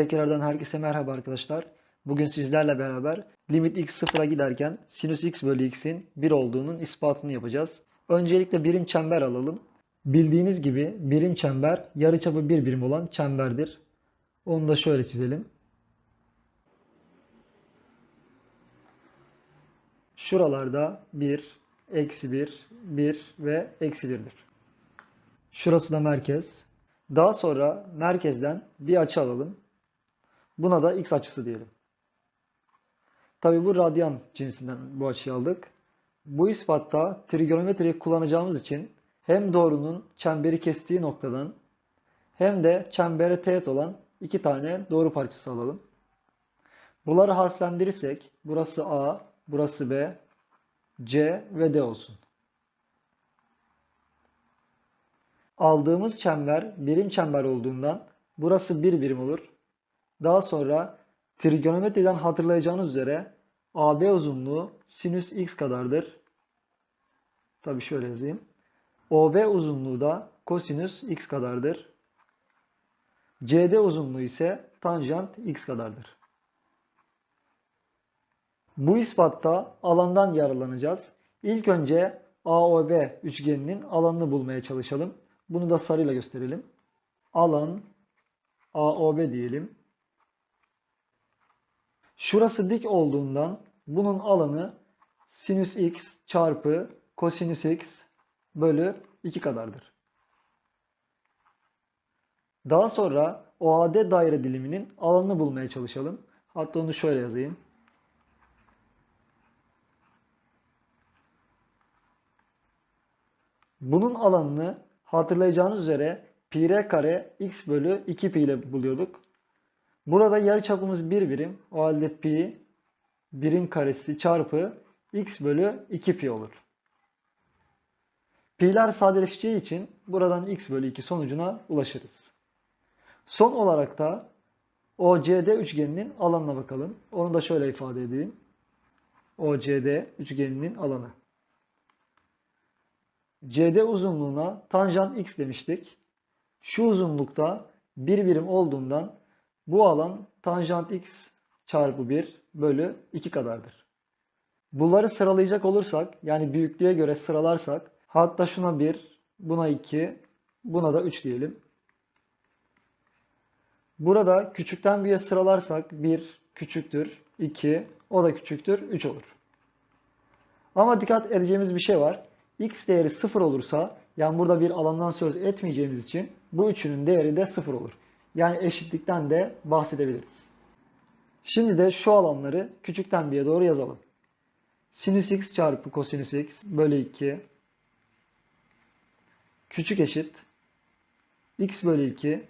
Tekrardan herkese merhaba arkadaşlar. Bugün sizlerle beraber limit x sıfıra giderken sinüs x bölü x'in 1 olduğunun ispatını yapacağız. Öncelikle birim çember alalım. Bildiğiniz gibi birim çember yarıçapı bir birim olan çemberdir. Onu da şöyle çizelim. Şuralarda 1, eksi 1, 1 ve eksi 1'dir. Şurası da merkez. Daha sonra merkezden bir açı alalım. Buna da x açısı diyelim. Tabi bu radyan cinsinden bu açıyı aldık. Bu ispatta trigonometriyi kullanacağımız için hem doğrunun çemberi kestiği noktadan hem de çembere teğet olan iki tane doğru parçası alalım. Bunları harflendirirsek burası A, burası B, C ve D olsun. Aldığımız çember birim çember olduğundan burası bir birim olur. Daha sonra trigonometriden hatırlayacağınız üzere AB uzunluğu sinüs x kadardır. Tabi şöyle yazayım. OB uzunluğu da kosinüs x kadardır. CD uzunluğu ise tanjant x kadardır. Bu ispatta alandan yararlanacağız. İlk önce AOB üçgeninin alanını bulmaya çalışalım. Bunu da sarıyla gösterelim. Alan AOB diyelim. Şurası dik olduğundan bunun alanı sinüs x çarpı kosinüs x bölü 2 kadardır. Daha sonra OAD daire diliminin alanını bulmaya çalışalım. Hatta onu şöyle yazayım. Bunun alanını hatırlayacağınız üzere pi r kare x bölü 2 pi ile buluyorduk. Burada yarıçapımız 1 birim. O halde pi 1'in karesi çarpı x bölü 2 pi olur. Pi'ler sadeleşeceği için buradan x bölü 2 sonucuna ulaşırız. Son olarak da OCD üçgeninin alanına bakalım. Onu da şöyle ifade edeyim. OCD üçgeninin alanı. CD uzunluğuna tanjant x demiştik. Şu uzunlukta bir birim olduğundan bu alan tanjant x çarpı 1 bölü 2 kadardır. Bunları sıralayacak olursak yani büyüklüğe göre sıralarsak hatta şuna 1, buna 2, buna da 3 diyelim. Burada küçükten büyüğe sıralarsak 1 küçüktür 2, o da küçüktür 3 olur. Ama dikkat edeceğimiz bir şey var. x değeri 0 olursa yani burada bir alandan söz etmeyeceğimiz için bu üçünün değeri de 0 olur. Yani eşitlikten de bahsedebiliriz. Şimdi de şu alanları küçükten bir'e doğru yazalım. Sinüs x çarpı kosinüs x bölü 2 küçük eşit x bölü 2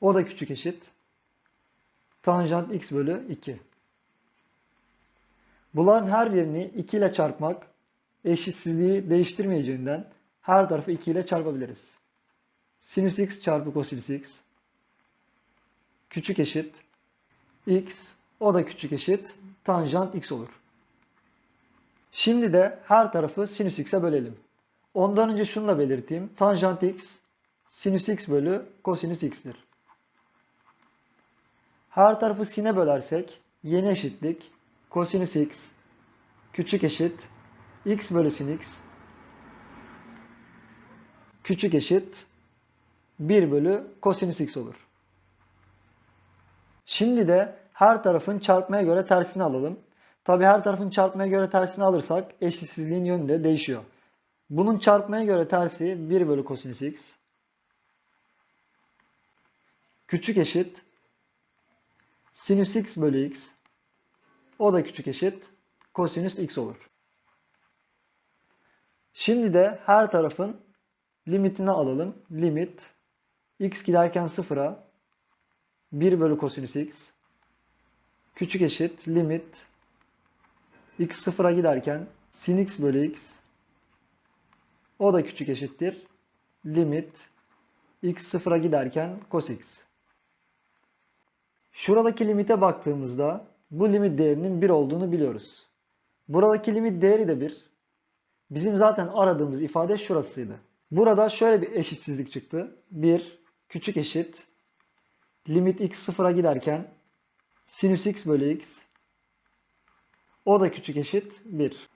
o da küçük eşit tanjant x bölü 2. Bunların her birini 2 ile çarpmak eşitsizliği değiştirmeyeceğinden her tarafı 2 ile çarpabiliriz. Sinüs x çarpı kosinüs x küçük eşit x o da küçük eşit tanjant x olur. Şimdi de her tarafı sinüs x'e bölelim. Ondan önce şunu da belirteyim. Tanjant x sinüs x bölü kosinüs x'tir. Her tarafı sine bölersek yeni eşitlik kosinüs x küçük eşit x bölü sin x küçük eşit 1 bölü kosinüs x olur. Şimdi de her tarafın çarpmaya göre tersini alalım. Tabi her tarafın çarpmaya göre tersini alırsak eşitsizliğin yönü de değişiyor. Bunun çarpmaya göre tersi 1 bölü kosinüs x küçük eşit sinüs x bölü x o da küçük eşit kosinüs x olur. Şimdi de her tarafın limitini alalım. Limit x giderken sıfıra 1 bölü kosinüs x küçük eşit limit x sıfıra giderken sin x bölü x o da küçük eşittir limit x sıfıra giderken cos x. Şuradaki limite baktığımızda bu limit değerinin 1 olduğunu biliyoruz. Buradaki limit değeri de 1. Bizim zaten aradığımız ifade şurasıydı. Burada şöyle bir eşitsizlik çıktı. 1 küçük eşit limit x sıfıra giderken sinüs x bölü x o da küçük eşit 1.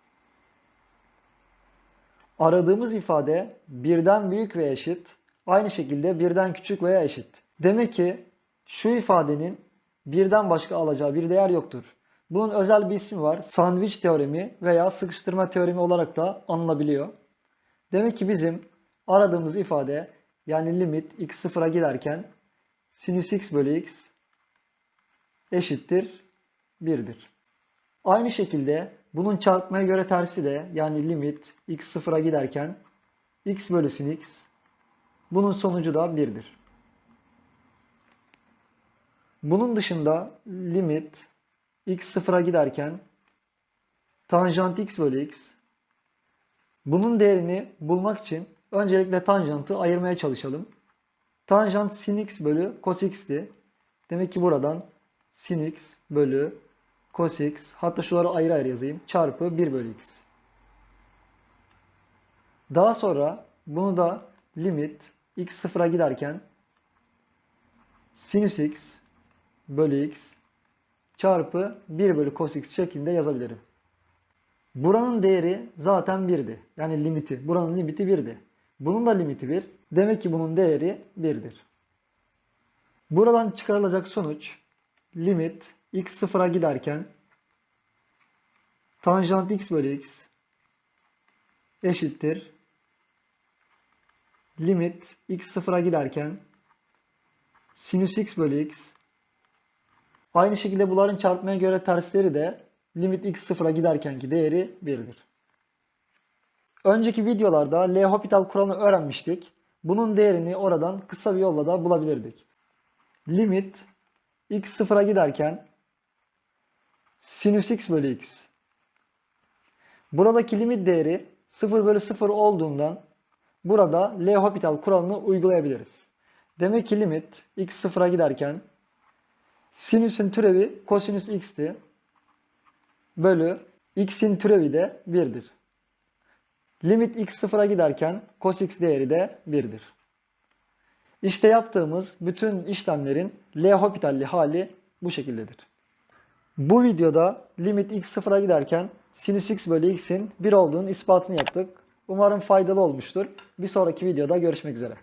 Aradığımız ifade birden büyük ve eşit. Aynı şekilde birden küçük veya eşit. Demek ki şu ifadenin birden başka alacağı bir değer yoktur. Bunun özel bir ismi var. Sandviç teoremi veya sıkıştırma teoremi olarak da anılabiliyor. Demek ki bizim aradığımız ifade yani limit x sıfıra giderken sinüs x bölü x eşittir 1'dir. Aynı şekilde bunun çarpmaya göre tersi de yani limit x sıfıra giderken x bölü sin x bunun sonucu da 1'dir. Bunun dışında limit x sıfıra giderken tanjant x bölü x bunun değerini bulmak için öncelikle tanjantı ayırmaya çalışalım. Tanjant sin x bölü cos x'ti. Demek ki buradan sin x bölü cos x hatta şuları ayrı ayrı yazayım çarpı 1 bölü x. Daha sonra bunu da limit x sıfıra giderken sinüs x bölü x çarpı 1 bölü cos x şeklinde yazabilirim. Buranın değeri zaten 1'di. Yani limiti. Buranın limiti 1'di. Bunun da limiti 1. Demek ki bunun değeri 1'dir. Buradan çıkarılacak sonuç limit x sıfıra giderken tanjant x bölü x eşittir limit x sıfıra giderken sinüs x bölü x aynı şekilde bunların çarpmaya göre tersleri de limit x sıfıra giderkenki değeri 1'dir. Önceki videolarda L'Hopital kuralını öğrenmiştik. Bunun değerini oradan kısa bir yolla da bulabilirdik. Limit x sıfıra giderken sinüs x bölü x. Buradaki limit değeri 0 bölü 0 olduğundan burada L'Hopital kuralını uygulayabiliriz. Demek ki limit x sıfıra giderken sinüsün türevi kosinüs x'ti. Bölü x'in türevi de 1'dir. Limit x sıfıra giderken cos x değeri de 1'dir. İşte yaptığımız bütün işlemlerin L'Hopital'li hali bu şekildedir. Bu videoda limit x sıfıra giderken sinüs x bölü x'in 1 olduğunun ispatını yaptık. Umarım faydalı olmuştur. Bir sonraki videoda görüşmek üzere.